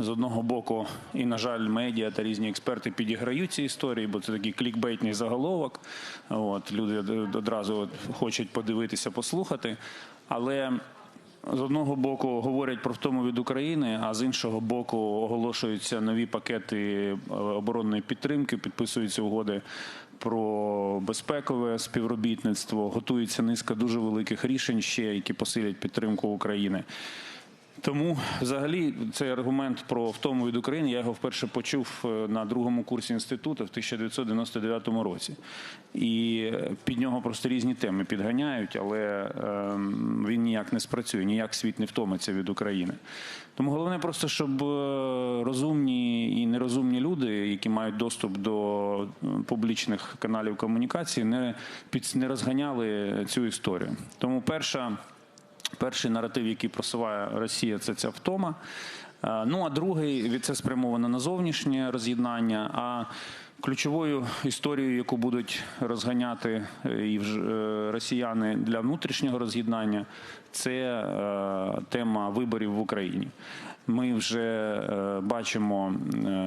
з одного боку, і на жаль, медіа та різні експерти підіграють ці історії, бо це такий клікбейтний заголовок. От люди одразу хочуть подивитися, послухати. Але з одного боку говорять про втому від України, а з іншого боку оголошуються нові пакети е, оборонної підтримки, підписуються угоди про безпекове співробітництво. Готується низка дуже великих рішень ще, які посилять підтримку України. Тому, взагалі, цей аргумент про втому від України я його вперше почув е, на другому курсі інституту в 1999 році. І е, під нього просто різні теми підганяють, але ем, він ніяк не спрацює, ніяк світ не втомиться від України. Тому головне просто, щоб е, розумні і нерозумні люди, які мають доступ до публічних каналів комунікації, не, під, розганяли цю історію. Тому перша. Перший наратив, який просуває Росія, це ця втома. Е, Ну а другий від це спрямовано на зовнішнє роз'єднання. А ключовою історією, яку будуть розганяти е, і е, росіяни для внутрішнього роз'єднання, це тема виборів в Україні. Ми вже бачимо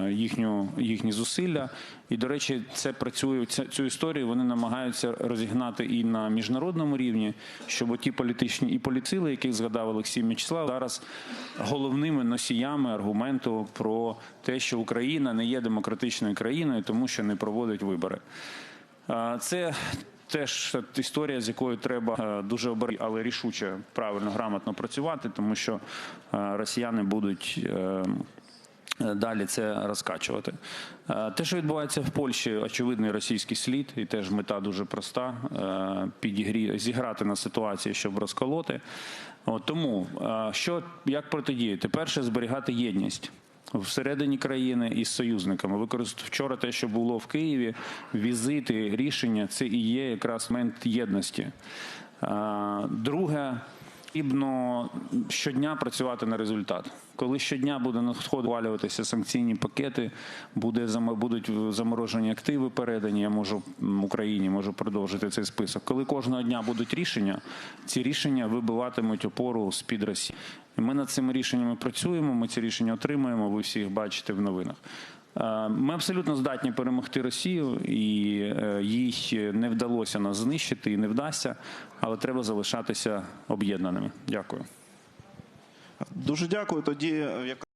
їхню, їхні зусилля, і до речі, це працює ця- цю історію. Вони намагаються розігнати і на міжнародному рівні, щоб ті політичні і поліцили, яких згадав Олексій Мячеслав, зараз головними носіями аргументу про те, що Україна не є демократичною країною, тому що не проводить вибори. Це теж історія, з якою треба е, дуже обережно, але рішуче, правильно, грамотно працювати, тому що е, росіяни будуть. Е, Далі це розкачувати. Е, Те, що відбувається в Польщі, очевидний російський слід, і теж мета дуже проста: е, підігрі... зіграти на ситуації, щоб розколоти. От, тому що як протидіяти? Перше, зберігати єдність всередині країни із союзниками. Використовувати вчора те, що було в Києві, візити, рішення це і є якраз момент єдності. Друге, потрібно щодня працювати на результат. Коли щодня буде надходити валюватися санкційні пакети, буде будуть заморожені активи передані. Я можу Україні можу продовжити цей список. Коли кожного дня будуть рішення, ці рішення вибиватимуть опору з під Росії. Ми над цими рішеннями працюємо. Ми ці рішення отримуємо. Ви всі їх бачите в новинах. Е, Ми абсолютно здатні перемогти Росію, і е, їй не вдалося нас знищити і не вдасться, але треба залишатися об'єднаними. Дякую. Дуже дякую. Тоді як